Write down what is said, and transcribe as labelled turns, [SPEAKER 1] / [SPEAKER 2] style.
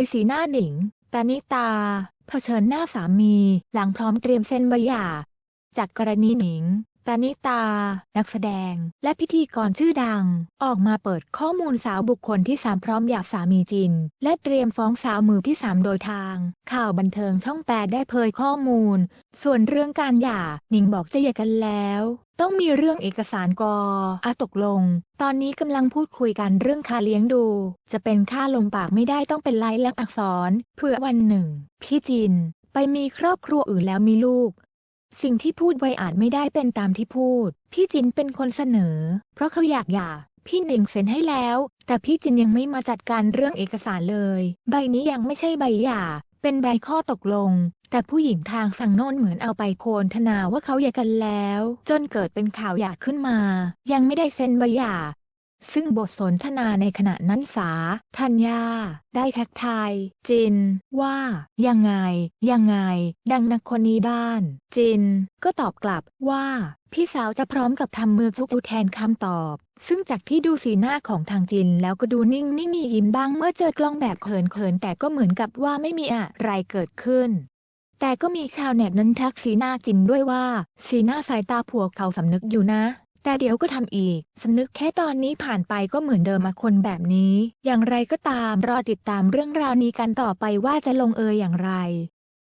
[SPEAKER 1] ยสีหน้าหนิงตานิตา เผชิญหน้าสามี หลังพร้อมเตรียมเซ็นใบหย่า จากกรณีหนิง ตานิตา นักแสดง และพิธีกรชื่อดัง ออกมาเปิดข้อมูลสาวบุคคลที่สามพร้อมหย่าสามีจิน และเตรียมฟ้องสาวมือที่สามโดยทาง ข่าวบันเทิงช่องแปดได้เผยข้อมูล ส่วนเรื่องการหย่าหนิงบอกจะหย่ากันแล้ว ต้องมีเรื่องเอกสารกออาตกลง ตอนนี้กำลังพูดคุยกันเรื่องค่าเลี้ยงดู จะเป็นค่าลงปากไม่ได้ต้องเป็นลายลักษณ์อักษรเพื่อวันหนึ่ง พี่จินไปมีครอบครัวอื่นแล้วมีลูก สิ่งที่พูดไว้อาจไม่ได้เป็นตามที่พูด พี่จินเป็นคนเสนอ เพราะเขาอยากหย่า พี่หนิงเซ็นให้แล้ว แต่พี่จินยังไม่มาจัดการเรื่องเอกสารเลย ใบนี้ยังไม่ใช่ใบหย่า เป็นใบข้อตกลง แต่ผู้หญิงทางฝั่งโน้นเหมือนเอาไปโพลธนาว่าเขาหย่ากันแล้ว จนเกิดเป็นข่าวหย่าขึ้นมา ยังไม่ได้เซ็นใบหย่า ซึ่งบทสนทนาในขณะนั้นสาธัญญา ได้ทักทาย จิน ว่า ยังไง ยังไง ดังนักคนนี้บ้าน จิน ก็ตอบกลับว่า พี่สาวจะพร้อมกับทำมือจุกแทนคำตอบ ซึ่งจากที่ดูสีหน้าของทางจินแล้วก็ดูนิ่งนิ่งยิ้มบ้างเมื่อเจอกล้องแบบเขินๆแต่ก็เหมือนกับว่าไม่มีอะไรเกิดขึ้นแต่ก็มีชาวเน็ตนั้นทักสีหน้าจินด้วยว่า สีหน้าสายตาผัวเขาสำนึกอยู่นะ แต่เดี๋ยวก็ทำอีก สำนึกแค่ตอนนี้ผ่านไปก็เหมือนเดิมมาคนแบบนี้ อย่างไรก็ตามรอติดตามเรื่องราวนี้กันต่อไปว่าจะลงเอยอย่างไร